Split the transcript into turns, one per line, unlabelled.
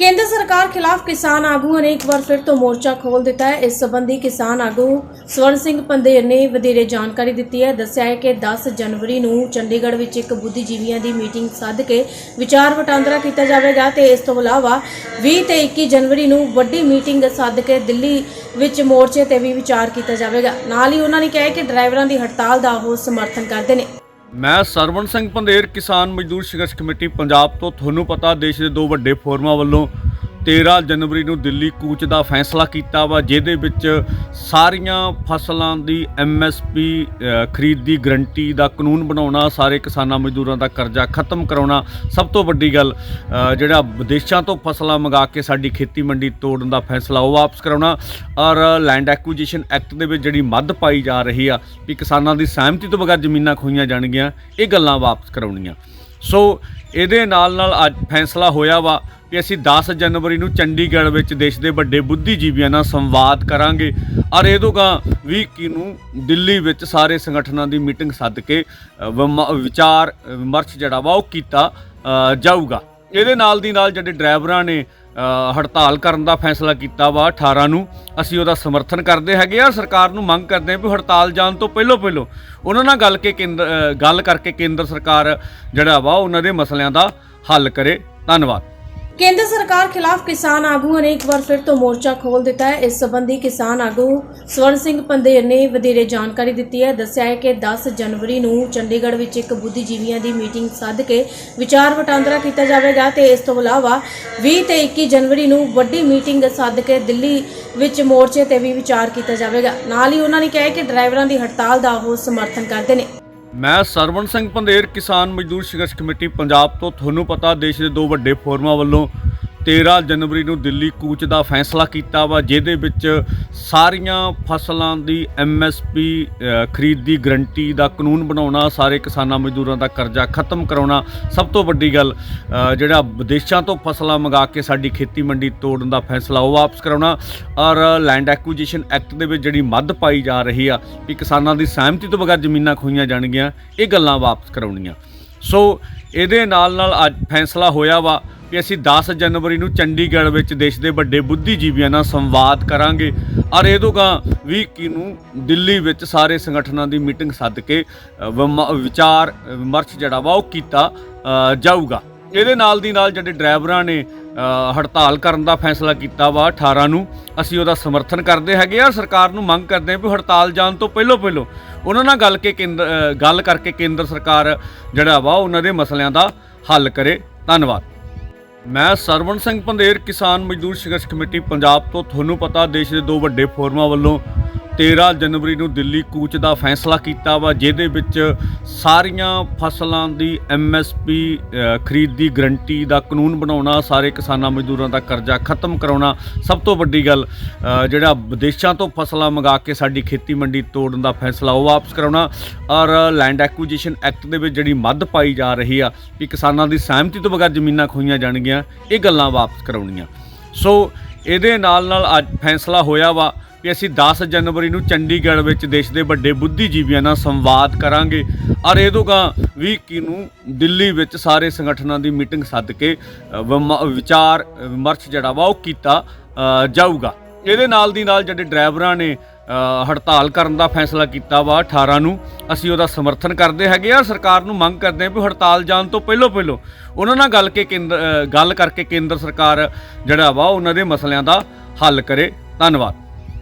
ਕੇਂਦਰ ਸਰਕਾਰ ਖਿਲਾਫ ਕਿਸਾਨ ਆਗੂਆਂ ਨੇ ਇੱਕ ਵਾਰ ਫਿਰ ਤੋਂ ਮੋਰਚਾ ਖੋਲ ਦਿੱਤਾ ਹੈ। ਇਸ ਸੰਬੰਧੀ ਕਿਸਾਨ ਆਗੂ ਸਵਰਨ ਸਿੰਘ ਪੰਦੇਰ ਨੇ ਵਧੇਰੇ ਜਾਣਕਾਰੀ ਦਿੱਤੀ ਹੈ। ਦੱਸਿਆ ਹੈ ਕਿ 10 ਜਨਵਰੀ ਨੂੰ ਚੰਡੀਗੜ੍ਹ ਵਿੱਚ ਇੱਕ ਬੁੱਧੀਜੀਵੀਆਂ ਦੀ ਮੀਟਿੰਗ ਸੱਦ ਕੇ ਵਿਚਾਰ ਵਟਾਂਦਰਾ ਕੀਤਾ ਜਾਵੇਗਾ ਤੇ ਇਸ ਤੋਂ ਇਲਾਵਾ 20 ਤੇ 21 ਜਨਵਰੀ ਨੂੰ ਵੱਡੀ ਮੀਟਿੰਗ ਸੱਦ ਕੇ ਦਿੱਲੀ ਵਿੱਚ ਮੋਰਚੇ ਤੇ ਵੀ ਵਿਚਾਰ ਕੀਤਾ ਜਾਵੇਗਾ। ਨਾਲ ਹੀ ਉਹਨਾਂ ਨੇ ਕਿਹਾ ਕਿ ਡਰਾਈਵਰਾਂ ਦੀ ਹੜਤਾਲ ਦਾ ਉਹ ਸਮਰਥਨ ਕਰਦੇ ਨੇ।
ਮੈਂ ਸਰਵਣ ਸਿੰਘ ਪੰਧੇਰ ਕਿਸਾਨ ਮਜ਼ਦੂਰ ਸੰਘਰਸ਼ ਕਮੇਟੀ, ਪੰਜਾਬ ਤੋਂ ਤੁਹਾਨੂੰ ਪਤਾ, ਦੇਸ਼ ਦੇ ਦੋ ਵੱਡੇ ਫੋਰਮਾਂ ਵੱਲੋਂ 13 ਜਨਵਰੀ ਨੂੰ ਦਿੱਲੀ ਕੂਚ ਦਾ ਫੈਸਲਾ ਕੀਤਾ ਵਾ, ਜਿਹਦੇ ਵਿੱਚ ਸਾਰੀਆਂ ਫਸਲਾਂ ਦੀ ਐਮਐਸਪੀ ਖਰੀਦ ਦੀ ਗਰੰਟੀ ਦਾ ਕਾਨੂੰਨ ਬਣਾਉਣਾ, ਸਾਰੇ ਕਿਸਾਨਾਂ ਮਜ਼ਦੂਰਾਂ ਦਾ ਕਰਜ਼ਾ ਖਤਮ ਕਰਾਉਣਾ, ਸਭ ਤੋਂ ਵੱਡੀ ਗੱਲ ਜਿਹੜਾ ਵਿਦੇਸ਼ਾਂ ਤੋਂ ਫਸਲਾਂ ਮੰਗਾ ਕੇ ਸਾਡੀ ਖੇਤੀ ਮੰਡੀ ਤੋੜਨ ਦਾ ਫੈਸਲਾ, ਉਹ ਵਾਪਸ ਕਰਾਉਣਾ। ਔਰ ਲੈਂਡ ਐਕੁਜੀਸ਼ਨ ਐਕਟ ਦੇ ਵਿੱਚ ਜਿਹੜੀ ਮੱਧ ਪਾਈ ਜਾ ਰਹੀ ਆ ਕਿ ਕਿਸਾਨਾਂ ਦੀ ਸਹਿਮਤੀ ਤੋਂ ਬਗੈਰ ਜ਼ਮੀਨਾਂ ਖੋਈਆਂ ਜਾਣਗੀਆਂ, ਇਹ ਗੱਲਾਂ ਵਾਪਸ ਕਰਾਉਣੀਆਂ। ਸੋ ਇਹਦੇ ਨਾਲ ਨਾਲ ਅੱਜ ਫੈਸਲਾ ਹੋਇਆ ਵਾ ਕਿ ਅਸੀਂ 10 ਜਨਵਰੀ ਨੂੰ ਚੰਡੀਗੜ੍ਹ ਵਿੱਚ ਦੇਸ਼ ਦੇ ਵੱਡੇ ਬੁੱਧੀਜੀਵੀਆਂ ਨਾਲ ਸੰਵਾਦ ਕਰਾਂਗੇ। ਔਰ ਇਹਦੋਗਾ 20 ਕੀ ਨੂੰ ਦਿੱਲੀ ਵਿੱਚ ਸਾਰੇ ਸੰਗਠਨਾਂ ਦੀ ਮੀਟਿੰਗ ਸੱਦ ਕੇ ਵਿਮ- ਵਿਚਾਰ ਵਿਮਰਸ਼ ਜਿਹੜਾ ਵਾ ਉਹ ਕੀਤਾ ਜਾਊਗਾ। ਇਹਦੇ ਨਾਲ ਦੀ ਨਾਲ ਜਿਹੜੇ ਡਰਾਈਵਰਾਂ ਨੇ ਹੜਤਾਲ ਕਰਨ ਦਾ ਫੈਸਲਾ ਕੀਤਾ ਵਾ 18 ਨੂੰ, ਅਸੀਂ ਉਹਦਾ ਸਮਰਥਨ ਕਰਦੇ ਹੈਗੇ ਆ। ਸਰਕਾਰ ਨੂੰ ਮੰਗ ਕਰਦੇ ਹਾਂ ਵੀ ਹੜਤਾਲ ਜਾਣ ਤੋਂ ਪਹਿਲਾਂ ਪਹਿਲਾਂ ਉਹਨਾਂ ਨਾਲ ਗੱਲ ਕੇ ਕੇਂਦਰ ਗੱਲ ਕਰਕੇ ਕੇਂਦਰ ਸਰਕਾਰ ਜਿਹੜਾ ਵਾ ਉਹਨਾਂ ਦੇ ਮਸਲਿਆਂ ਦਾ ਹੱਲ ਕਰੇ। ਧੰਨਵਾਦ।
ਕੇਂਦਰ ਸਰਕਾਰ ਖਿਲਾਫ ਕਿਸਾਨ ਆਗੂਆਂ ਨੇ ਇੱਕ ਵਾਰ ਫਿਰ ਤੋਂ ਮੋਰਚਾ ਖੋਲ ਦਿੱਤਾ ਹੈ। ਇਸ ਸੰਬੰਧੀ ਕਿਸਾਨ ਆਗੂ ਸਵਰਨ ਸਿੰਘ ਪੰਦੇਰ ਨੇ ਵਧੇਰੇ ਜਾਣਕਾਰੀ ਦਿੱਤੀ ਹੈ। ਦੱਸਿਆ ਹੈ ਕਿ 10 ਜਨਵਰੀ ਨੂੰ ਚੰਡੀਗੜ੍ਹ ਵਿੱਚ ਇੱਕ ਬੁੱਧੀਜੀਵੀਆਂ ਦੀ ਮੀਟਿੰਗ ਸੱਦ ਕੇ ਵਿਚਾਰ ਵਟਾਂਦਰਾ ਕੀਤਾ ਜਾਵੇਗਾ ਤੇ ਇਸ ਤੋਂ ਇਲਾਵਾ 20 ਤੇ 21 ਜਨਵਰੀ ਨੂੰ ਵੱਡੀ ਮੀਟਿੰਗ ਸੱਦ ਕੇ ਦਿੱਲੀ ਵਿੱਚ ਮੋਰਚੇ ਤੇ ਵੀ ਵਿਚਾਰ ਕੀਤਾ ਜਾਵੇਗਾ। ਨਾਲ ਹੀ ਉਹਨਾਂ ਨੇ ਕਿਹਾ ਕਿ ਡਰਾਈਵਰਾਂ ਦੀ ਹੜਤਾਲ ਦਾ ਉਹ ਸਮਰਥਨ ਕਰਦੇ ਨੇ।
ਮੈਂ ਸਰਵਣ ਸਿੰਘ ਪੰਧੇਰ ਕਿਸਾਨ ਮਜ਼ਦੂਰ ਸੰਘਰਸ਼ ਕਮੇਟੀ, ਪੰਜਾਬ ਤੋਂ ਤੁਹਾਨੂੰ ਪਤਾ, ਦੇਸ਼ ਦੇ ਦੋ ਵੱਡੇ ਫੋਰਮਾਂ ਵੱਲੋਂ 13 ਜਨਵਰੀ ਨੂੰ ਦਿੱਲੀ ਕੂਚ ਦਾ ਫੈਸਲਾ ਕੀਤਾ ਵਾ, ਜਿਹਦੇ ਵਿੱਚ ਸਾਰੀਆਂ ਫਸਲਾਂ ਦੀ ਐਮਐਸਪੀ ਖਰੀਦ ਦੀ ਗਰੰਟੀ ਦਾ ਕਾਨੂੰਨ ਬਣਾਉਣਾ, ਸਾਰੇ ਕਿਸਾਨਾਂ ਮਜ਼ਦੂਰਾਂ ਦਾ ਕਰਜ਼ਾ ਖਤਮ ਕਰਾਉਣਾ, ਸਭ ਤੋਂ ਵੱਡੀ ਗੱਲ ਜਿਹੜਾ ਵਿਦੇਸ਼ਾਂ ਤੋਂ ਫਸਲਾਂ ਮੰਗਾ ਕੇ ਸਾਡੀ ਖੇਤੀ ਮੰਡੀ ਤੋੜਨ ਦਾ ਫੈਸਲਾ, ਉਹ ਵਾਪਸ ਕਰਾਉਣਾ। ਔਰ ਲੈਂਡ ਐਕੁਜੀਸ਼ਨ ਐਕਟ ਦੇ ਵਿੱਚ ਜਿਹੜੀ ਮੱਦ ਪਾਈ ਜਾ ਰਹੀ ਆ ਕਿ ਕਿਸਾਨਾਂ ਦੀ ਸਹਿਮਤੀ ਤੋਂ ਬਗੈਰ ਜ਼ਮੀਨਾਂ ਖੋਈਆਂ ਜਾਣਗੀਆਂ, ਇਹ ਗੱਲਾਂ ਵਾਪਸ ਕਰਾਉਣੀਆਂ। ਸੋ ਇਹਦੇ ਨਾਲ ਨਾਲ ਅੱਜ ਫੈਸਲਾ ਹੋਇਆ ਵਾ ਕਿ ਅਸੀਂ 10 ਜਨਵਰੀ ਨੂੰ ਚੰਡੀਗੜ੍ਹ ਵਿੱਚ ਦੇਸ਼ ਦੇ ਵੱਡੇ ਬੁੱਧੀਜੀਵੀਆਂ ਨਾਲ ਸੰਵਾਦ ਕਰਾਂਗੇ। ਔਰ ਇਹਦੋਗਾ 20 ਕੀ ਨੂੰ ਦਿੱਲੀ ਵਿੱਚ ਸਾਰੇ ਸੰਗਠਨਾਂ ਦੀ ਮੀਟਿੰਗ ਸੱਦ ਕੇ ਵਿਮ- ਵਿਚਾਰ ਵਿਮਰਸ਼ ਜਿਹੜਾ ਵਾ ਉਹ ਕੀਤਾ ਜਾਊਗਾ। ਇਹਦੇ ਨਾਲ ਦੀ ਨਾਲ ਜਿਹੜੇ ਡਰਾਈਵਰਾਂ ਨੇ ਹੜਤਾਲ ਕਰਨ ਦਾ ਫੈਸਲਾ ਕੀਤਾ ਵਾ 18 ਨੂੰ, ਅਸੀਂ ਉਹਦਾ ਸਮਰਥਨ ਕਰਦੇ ਹੈਗੇ ਆ, ਸਰਕਾਰ ਨੂੰ ਮੰਗ ਕਰਦੇ ਹਾਂ ਵੀ ਹੜਤਾਲ ਜਾਣ ਤੋਂ ਪਹਿਲਾਂ ਪਹਿਲਾਂ ਉਹਨਾਂ ਨਾਲ ਗੱਲ ਕੇ ਕੇਂਦਰ ਗੱਲ ਕਰਕੇ ਕੇਂਦਰ ਸਰਕਾਰ ਜਿਹੜਾ ਵਾ ਉਹਨਾਂ ਦੇ ਮਸਲਿਆਂ ਦਾ ਹੱਲ ਕਰੇ। ਧੰਨਵਾਦ। ਮੈਂ ਸਰਵਣ ਸਿੰਘ ਪੰਧੇਰ, ਕਿਸਾਨ ਮਜ਼ਦੂਰ ਸੰਘਰਸ਼ ਕਮੇਟੀ, ਪੰਜਾਬ ਤੋਂ ਤੁਹਾਨੂੰ ਪਤਾ, ਦੇਸ਼ ਦੇ ਦੋ ਵੱਡੇ ਫੋਰਮਾਂ ਵੱਲੋਂ 13 ਜਨਵਰੀ ਨੂੰ ਦਿੱਲੀ ਕੂਚ ਦਾ ਫੈਸਲਾ ਕੀਤਾ ਵਾ, ਜਿਹਦੇ ਵਿੱਚ ਸਾਰੀਆਂ ਫਸਲਾਂ ਦੀ ਐਮਐਸਪੀ ਖਰੀਦ ਦੀ ਗਰੰਟੀ ਦਾ ਕਾਨੂੰਨ ਬਣਾਉਣਾ, ਸਾਰੇ ਕਿਸਾਨਾਂ ਮਜ਼ਦੂਰਾਂ ਦਾ ਕਰਜ਼ਾ ਖਤਮ ਕਰਾਉਣਾ, ਸਭ ਤੋਂ ਵੱਡੀ ਗੱਲ ਜਿਹੜਾ ਵਿਦੇਸ਼ਾਂ ਤੋਂ ਫਸਲਾਂ ਮੰਗਾ ਕੇ ਸਾਡੀ ਖੇਤੀ ਮੰਡੀ ਤੋੜਨ ਦਾ ਫੈਸਲਾ, ਉਹ ਵਾਪਸ ਕਰਾਉਣਾ। ਔਰ ਲੈਂਡ ਐਕੁਜੀਸ਼ਨ ਐਕਟ ਦੇ ਵਿੱਚ ਜਿਹੜੀ ਮੱਧ ਪਾਈ ਜਾ ਰਹੀ ਆ ਕਿ ਕਿਸਾਨਾਂ ਦੀ ਸਹਿਮਤੀ ਤੋਂ ਬਗੈਰ ਜ਼ਮੀਨਾਂ ਖੋਈਆਂ ਜਾਣਗੀਆਂ, ਇਹ ਗੱਲਾਂ ਵਾਪਸ ਕਰਾਉਣੀਆਂ। ਸੋ ਇਹਦੇ ਨਾਲ ਨਾਲ ਅੱਜ ਫੈਸਲਾ ਹੋਇਆ ਵਾ ਕਿ ਅਸੀਂ 10 ਜਨਵਰੀ ਨੂੰ ਚੰਡੀਗੜ੍ਹ ਵਿੱਚ ਦੇਸ਼ ਦੇ ਵੱਡੇ ਬੁੱਧੀਜੀਵੀਆਂ ਨਾਲ ਸੰਵਾਦ ਕਰਾਂਗੇ। ਔਰ ਇਹਦੋਗਾ 20 ਨੂੰ ਦਿੱਲੀ ਵਿੱਚ ਸਾਰੇ ਸੰਗਠਨਾਂ ਦੀ ਮੀਟਿੰਗ ਸੱਦ ਕੇ ਵਿਮ- ਵਿਚਾਰ, ਵਿਮਰਸ਼ ਜਿਹੜਾ ਵਾ ਉਹ ਕੀਤਾ ਜਾਊਗਾ। ਇਹਦੇ ਨਾਲ ਦੀ ਨਾਲ ਜਿਹੜੇ ਡਰਾਈਵਰਾਂ ਨੇ ਹੜਤਾਲ ਕਰਨ ਦਾ ਫੈਸਲਾ ਕੀਤਾ ਵਾ 18 ਨੂੰ। ਅਸੀਂ ਉਹਦਾ ਸਮਰਥਨ ਕਰਦੇ ਹੈਗੇ ਆ। ਸਰਕਾਰ ਨੂੰ ਮੰਗ ਕਰਦੇ ਹਾਂ ਵੀ ਹੜਤਾਲ ਜਾਣ ਤੋਂ ਪਹਿਲਾਂ ਪਹਿਲਾਂ ਉਹਨਾਂ ਨਾਲ ਗੱਲ ਕੇ ਕੇਂਦਰ ਗੱਲ ਕਰਕੇ ਕੇਂਦਰ ਸਰਕਾਰ ਜਿਹੜਾ ਵਾ ਉਹਨਾਂ ਦੇ ਮਸਲਿਆਂ ਦਾ ਹੱਲ ਕਰੇ। ਧੰਨਵਾਦ।